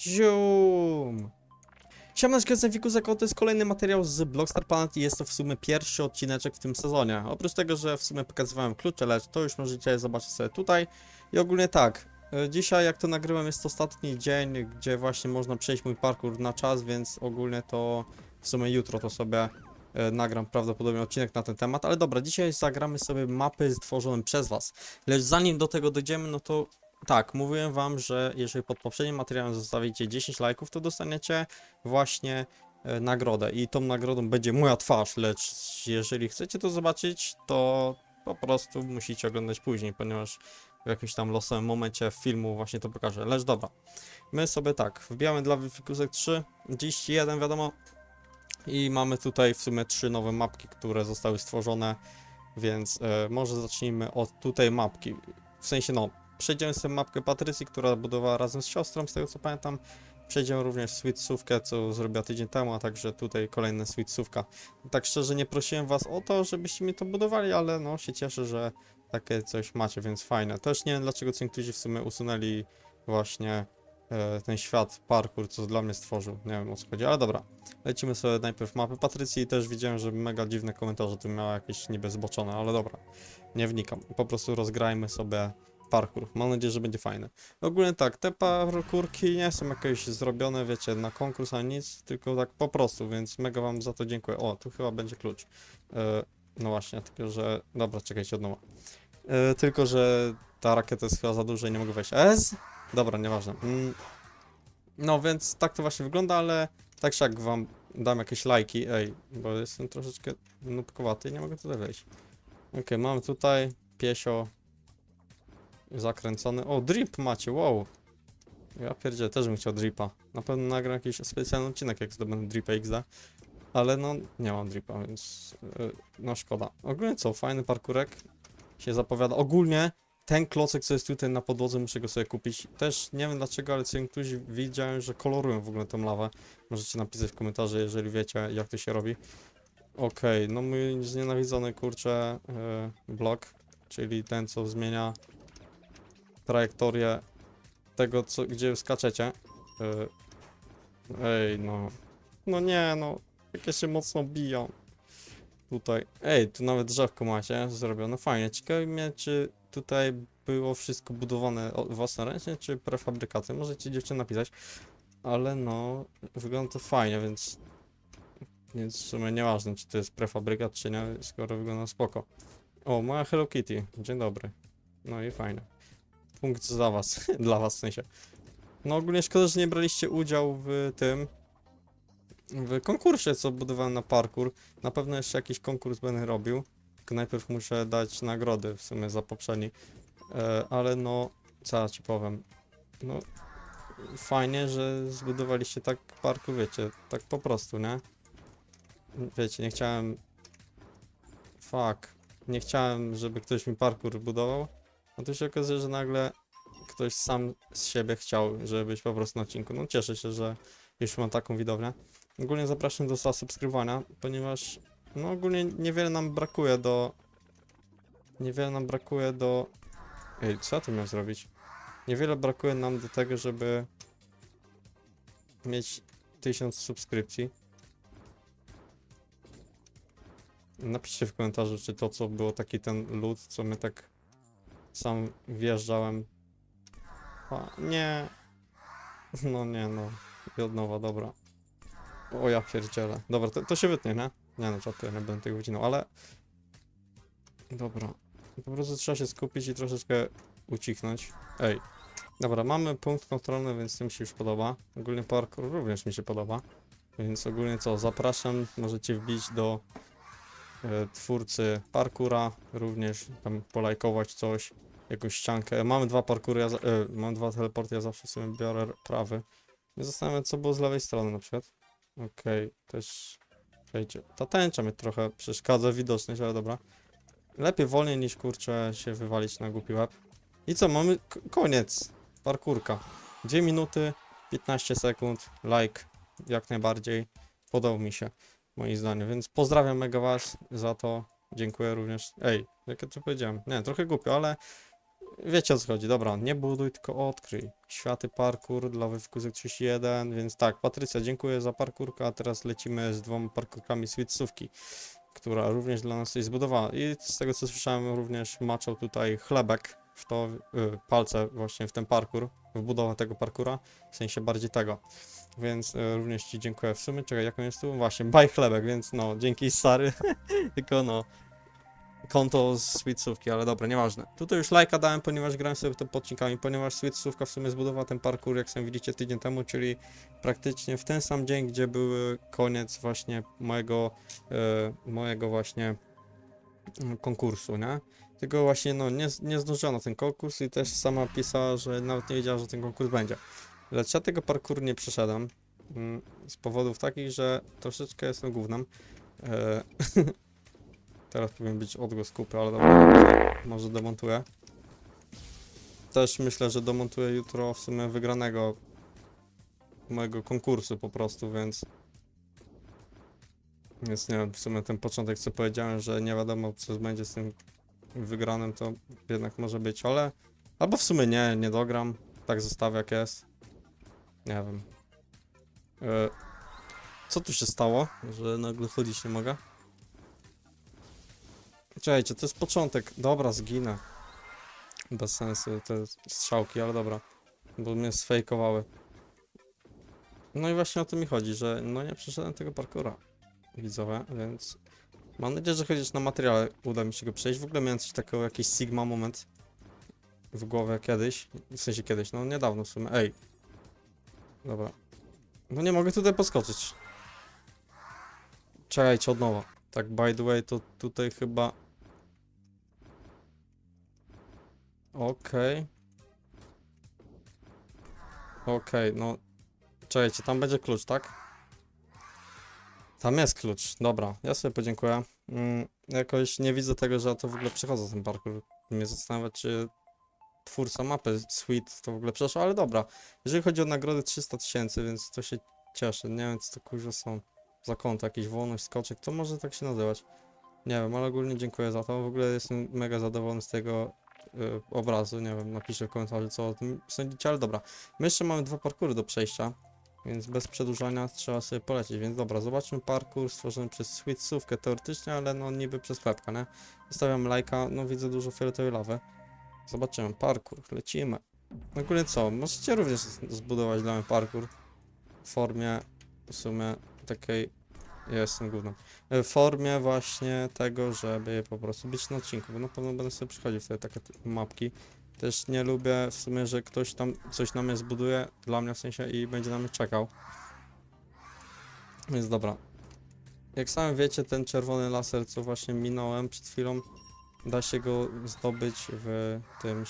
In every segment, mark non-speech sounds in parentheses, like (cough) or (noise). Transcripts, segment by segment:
Zium! Siemaneczko, jestem Fikusek, to jest kolejny materiał z Blockstar Planet i jest to w sumie pierwszy odcineczek w tym sezonie. Oprócz tego, że w sumie pokazywałem klucze, lecz to już możecie zobaczyć sobie tutaj. I ogólnie tak, e, dzisiaj jak to nagrywam jest to ostatni dzień, gdzie właśnie można przejść mój parkour na czas, więc ogólnie to w sumie jutro to sobie e, nagram prawdopodobnie odcinek na ten temat, ale dobra, dzisiaj zagramy sobie mapy stworzone przez was. Lecz zanim do tego dojdziemy, no to tak, mówiłem wam, że jeżeli pod poprzednim materiałem zostawicie 10 lajków, to dostaniecie właśnie e, nagrodę. I tą nagrodą będzie moja twarz, lecz jeżeli chcecie to zobaczyć, to po prostu musicie oglądać później, ponieważ w jakimś tam losowym momencie filmu właśnie to pokażę. Lecz dobra, my sobie tak, wbijamy dla Wifikusek 3, dziś jeden wiadomo. I mamy tutaj w sumie trzy nowe mapki, które zostały stworzone, więc e, może zacznijmy od tutaj mapki, w sensie no, przejdziemy sobie mapkę Patrycji, która budowała razem z siostrą, z tego co pamiętam. Przejdziemy również Sweetsówkę, co zrobiła tydzień temu, a także tutaj kolejna Sweetsówka. Tak szczerze nie prosiłem was o to, żebyście mi to budowali, ale no się cieszę, że takie coś macie, więc fajne. Też nie wiem dlaczego ci niektórzy w sumie usunęli właśnie e, ten świat, parkour, co dla mnie stworzył. Nie wiem o co chodzi, ale dobra. Lecimy sobie najpierw mapy Patrycji i też widziałem, że mega dziwne komentarze tu miała jakieś niby zboczone, ale dobra. Nie wnikam. Po prostu rozgrajmy sobie parkour. Mam nadzieję, że będzie fajne. Ogólnie tak, te parkurki nie są jakieś zrobione, wiecie, na konkurs ani nic, tylko tak po prostu, więc mega wam za to dziękuję. O, tu chyba będzie klucz. E, no właśnie, tylko że... Dobra, czekajcie od nowa. E, tylko, że ta rakieta jest chyba za duża i nie mogę wejść. S? Dobra, nieważne. Mm. No więc tak to właśnie wygląda, ale tak jak wam dam jakieś lajki, ej, bo jestem troszeczkę nubkowaty i nie mogę tutaj wejść. Okej, mamy tutaj piesio, zakręcony. O, drip macie, wow. Ja pierdzielę, też bym chciał dripa. Na pewno nagram jakiś specjalny odcinek, jak zdobędę dripa XD. Ale no, nie mam dripa, więc yy, no szkoda. Ogólnie co, fajny parkurek się zapowiada. Ogólnie ten klocek, co jest tutaj na podłodze, muszę go sobie kupić. Też nie wiem dlaczego, ale co niektórzy widziałem, że kolorują w ogóle tą lawę. Możecie napisać w komentarzu, jeżeli wiecie, jak to się robi. Okej, no mój znienawidzony, kurczę, yy, blok, czyli ten, co zmienia trajektorię tego, co, gdzie skaczecie. Yy, ej, no. No nie, no. Jakie się mocno biją. Tutaj. Ej, tu nawet drzewko macie zrobione. Fajnie. Ciekawi mnie, czy tutaj było wszystko budowane własnoręcznie, czy prefabrykaty. Możecie dziewczyny napisać. Ale no, wygląda to fajnie, więc... Więc w sumie nieważne, czy to jest prefabrykat, czy nie, skoro wygląda spoko. O, moja Hello Kitty. Dzień dobry. No i fajnie punkt za was, (laughs) dla was w sensie. No ogólnie szkoda, że nie braliście udziału w tym, w konkursie, co budowałem na parkour. Na pewno jeszcze jakiś konkurs będę robił, tylko najpierw muszę dać nagrody w sumie za poprzedni. E, ale no, co ja ci powiem, no fajnie, że zbudowaliście tak parkour, wiecie, tak po prostu, nie? Wiecie, nie chciałem... Fuck. Nie chciałem, żeby ktoś mi parkour budował, a tu się okazuje, że nagle ktoś sam z siebie chciał, żeby być po prostu na odcinku. No cieszę się, że już mam taką widownię. Ogólnie zapraszam do zasubskrybowania, ponieważ no ogólnie niewiele nam brakuje do... Niewiele nam brakuje do... Ej, co ja tu miałem zrobić? Niewiele brakuje nam do tego, żeby mieć 1000 subskrypcji. Napiszcie w komentarzu, czy to co było taki ten lód, co my tak sam wjeżdżałem. A, nie. No nie no. I od nowa, dobra. O ja pierdzielę. Dobra, to, to się wytnie, nie? Nie no, żartuję, nie będę tego wycinał, ale... Dobra. Po prostu trzeba się skupić i troszeczkę ucichnąć. Ej. Dobra, mamy punkt kontrolny, więc to mi się już podoba. Ogólnie parkour również mi się podoba. Więc ogólnie co, zapraszam, możecie wbić do e, twórcy parkura, również tam polajkować coś, jakąś ściankę. Mamy dwa parkury, ja e, mam dwa teleporty, ja zawsze sobie biorę prawy. Nie zastanawiam co było z lewej strony na przykład. Okej, też wejdzie. Ta tęcza mnie trochę przeszkadza, widoczność, ale dobra. Lepiej wolniej niż kurczę się wywalić na głupi łeb. I co, mamy koniec parkurka. 2 minuty, 15 sekund, like jak najbardziej. Podobał mi się, moim zdaniem, więc pozdrawiam mega was za to. Dziękuję również. Ej, jak ja to powiedziałem? Nie, trochę głupio, ale wiecie o co chodzi, dobra, nie buduj, tylko odkryj. Światy parkour dla Wywkusek 31, więc tak, Patrycja, dziękuję za parkurkę, a teraz lecimy z dwoma parkurkami z która również dla nas coś zbudowała. I z tego co słyszałem, również maczał tutaj chlebek w to, y, palce właśnie w ten parkour, w budowę tego parkura, w sensie bardziej tego. Więc y, również Ci dziękuję. W sumie, czekaj, jak on jest tu? Właśnie, baj chlebek, więc no, dzięki stary, (laughs) tylko no, konto z Sweetsówki, ale dobra, nieważne. Tutaj już lajka dałem, ponieważ grałem sobie tym podcinkami, ponieważ Sweetsówka w sumie zbudowała ten parkour, jak sami widzicie, tydzień temu, czyli praktycznie w ten sam dzień, gdzie był koniec właśnie mojego, e, mojego właśnie mm, konkursu, nie? Tylko właśnie, no, nie, nie ten konkurs i też sama pisała, że nawet nie wiedziała, że ten konkurs będzie. Lecz ja tego parkouru nie przeszedłem, mm, z powodów takich, że troszeczkę jestem głównym. E, (laughs) Teraz powinien być odgłos kupy, ale dobra, może demontuję. Też myślę, że demontuję jutro w sumie wygranego mojego konkursu po prostu, więc... Więc nie wiem, w sumie ten początek co powiedziałem, że nie wiadomo co będzie z tym wygranym, to jednak może być, ale... Albo w sumie nie, nie dogram, tak zostawię jak jest. Nie wiem. E, co tu się stało, że nagle chodzić nie mogę? Czekajcie, to jest początek. Dobra, zginę. Bez sensu te strzałki, ale dobra. Bo mnie sfejkowały. No i właśnie o to mi chodzi, że no nie przeszedłem tego parkoura. Widzowie, więc... Mam nadzieję, że chociaż na materiale uda mi się go przejść. W ogóle miałem coś takiego, jakiś Sigma moment w głowie kiedyś. W sensie kiedyś, no niedawno w sumie. Ej. Dobra. No nie mogę tutaj poskoczyć. Czekajcie, od nowa. Tak, by the way, to tutaj chyba... Okej. Okej, no... Czekajcie, tam będzie klucz, tak? Tam jest klucz, dobra, ja sobie podziękuję. Mm, jakoś nie widzę tego, że ja to w ogóle przechodzę ten parkour. Mnie zastanawia, czy twórca mapy Sweet to w ogóle przeszło, ale dobra. Jeżeli chodzi o nagrody 300 tysięcy, więc to się cieszę. Nie wiem, co to kurwa są za konto, jakiś wolność, skoczek, to może tak się nazywać. Nie wiem, ale ogólnie dziękuję za to. W ogóle jestem mega zadowolony z tego y, obrazu. Nie wiem, napiszę w komentarzu, co o tym sądzicie, ale dobra. My jeszcze mamy dwa parkury do przejścia, więc bez przedłużania trzeba sobie polecieć. Więc dobra, zobaczmy parkour stworzony przez Sweetsówkę teoretycznie, ale no niby przez chlebka, nie? Zostawiam lajka, no widzę dużo fioletowej lawy. Zobaczymy, parkour, lecimy. Ogólnie co, możecie również zbudować dla mnie parkour w formie w sumie takiej, ja jestem główną, w formie właśnie tego, żeby po prostu być na odcinku, bo na pewno będę sobie przychodził wtedy takie mapki. Też nie lubię w sumie, że ktoś tam coś na mnie zbuduje, dla mnie w sensie i będzie na mnie czekał. Więc dobra. Jak sami wiecie, ten czerwony laser, co właśnie minąłem przed chwilą, da się go zdobyć w tym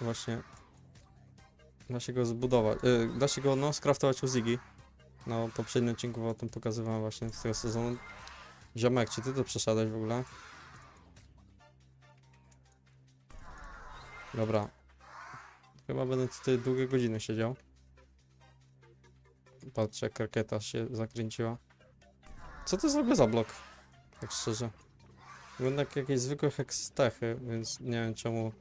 właśnie da się go zbudować, y, da się go no skraftować u Ziggy no poprzednim odcinku o tym pokazywałem właśnie z tego sezonu Ziomek, czy ty to przeszedłeś w ogóle? Dobra Chyba będę tutaj długie godziny siedział Patrz jak rakieta się zakręciła Co to jest za blok? Tak szczerze Wygląda jak jakieś zwykłe hekstechy, więc nie wiem czemu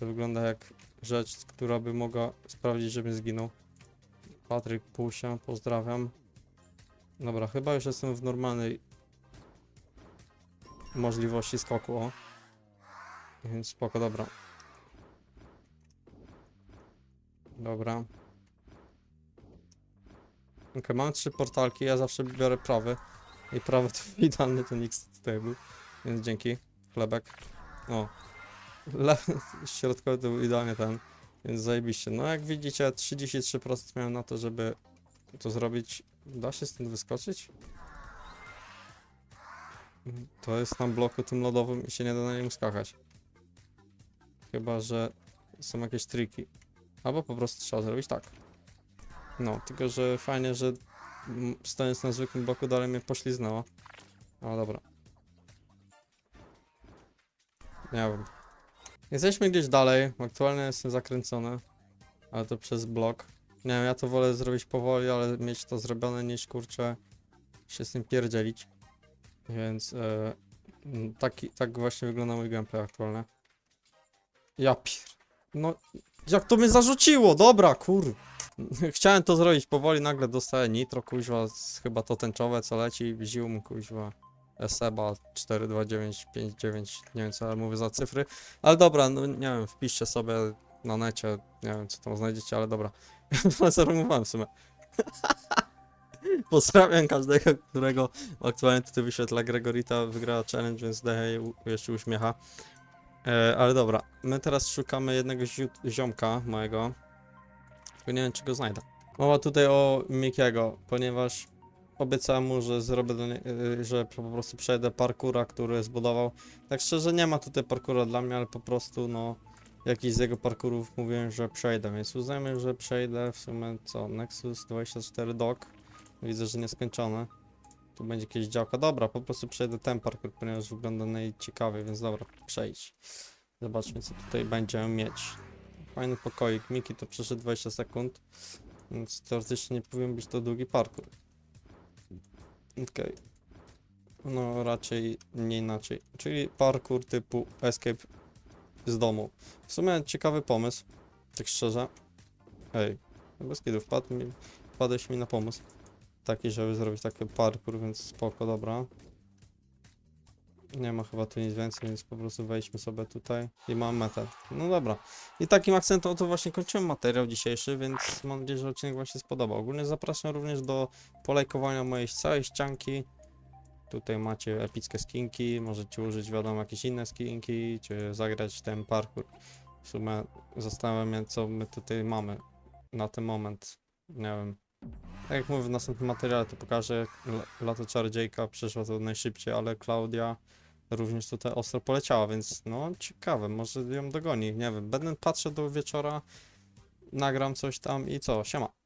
to wygląda jak rzecz, która by mogła sprawić, żebym zginął. Patryk Pusia, pozdrawiam. Dobra, chyba już jestem w normalnej możliwości skoku, o. Więc spoko, dobra. Dobra. Ok, mamy trzy portalki, ja zawsze biorę prawy. I prawy to (laughs) idealny ten X-Table. Więc dzięki, chlebek. O. Le (laughs) środkowy to był idealnie ten. Więc zajebiście. No jak widzicie, 33% miałem na to, żeby to zrobić. Da się stąd wyskoczyć? To jest na bloku tym lodowym i się nie da na nim skakać. Chyba, że są jakieś triki. Albo po prostu trzeba zrobić tak. No, tylko że fajnie, że stojąc na zwykłym bloku dalej mnie pośliznęło. Ale dobra. Nie wiem. Jesteśmy gdzieś dalej. Aktualnie jestem zakręcony. Ale to przez blok. Nie wiem, ja to wolę zrobić powoli, ale mieć to zrobione niż kurczę się z tym pierdzielić. Więc m, taki, tak właśnie wygląda mój gameplay aktualny. Ja pier... No, jak to mnie zarzuciło? Dobra, kur... (laughs) Chciałem to zrobić powoli, nagle dostaję nitro, kuźwa, chyba to tęczowe, co leci, zium, kuźwa, Eseba 42959, nie wiem co ja mówię za cyfry, ale dobra, no nie wiem, wpiszcie sobie na necie, nie wiem co tam znajdziecie, ale dobra, (laughs) zarumowałem w sumie. (laughs) Pozdrawiam każdego, którego aktualnie tutaj wyświetla Gregorita, wygrała challenge, więc daje jeszcze uśmiecha. E, ale dobra, my teraz szukamy jednego ziomka mojego. Tylko nie wiem, czy go znajdę. Mowa tutaj o Mikiego, ponieważ obiecałem mu, że zrobię do nie, y, że po prostu przejdę parkura, który zbudował. Tak szczerze nie ma tutaj parkura dla mnie, ale po prostu no jakiś z jego parkurów mówiłem, że przejdę, więc uznajmy, że przejdę w sumie co, Nexus 24 Dock. Widzę, że nieskończone. Tu będzie jakieś działka. Dobra, po prostu przejdę ten parkour, ponieważ wygląda najciekawiej, więc dobra, przejdź. Zobaczmy, co tutaj będziemy mieć. Fajny pokoik. Miki to przeszedł 20 sekund, więc teoretycznie nie powinien być to długi parkour. Okej. No, raczej nie inaczej. Czyli parkour typu escape z domu. W sumie ciekawy pomysł, tak szczerze. Ej, bez kiedy wpadł mi, wpadłeś mi na pomysł taki, żeby zrobić taki parkour, więc spoko, dobra. Nie ma chyba tu nic więcej, więc po prostu wejdźmy sobie tutaj i mam metę. No dobra. I takim akcentem to właśnie kończymy materiał dzisiejszy, więc mam nadzieję, że odcinek Wam się spodobał. Ogólnie zapraszam również do polajkowania mojej całej ścianki. Tutaj macie epickie skinki, możecie użyć wiadomo jakieś inne skinki, czy zagrać ten parkour. W sumie zastanawiam się, co my tutaj mamy na ten moment. Nie wiem. Tak jak mówię w następnym materiale, to pokażę. Lato Czarodziejka przeszła to najszybciej, ale Klaudia również tutaj ostro poleciała, więc no ciekawe, może ją dogoni, nie wiem. Będę patrzę do wieczora, nagram coś tam i co, siema.